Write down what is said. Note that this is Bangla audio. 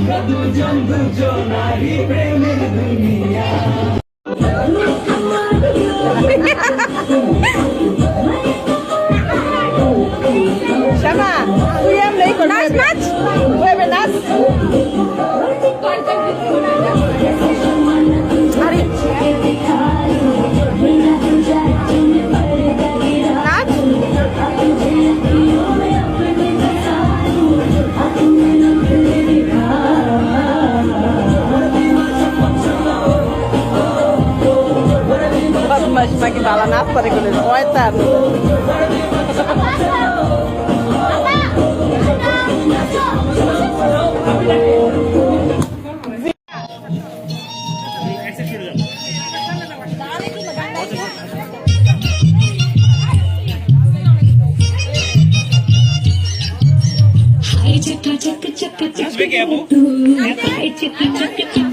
আমরা দুজন দুজনারই প্রেমের দুনিয়া Shama, তুই এমনি কর বদমাস নাকি বালা নাচ করে গেলে শয়তান। চাকা চাকা চাকা চাকা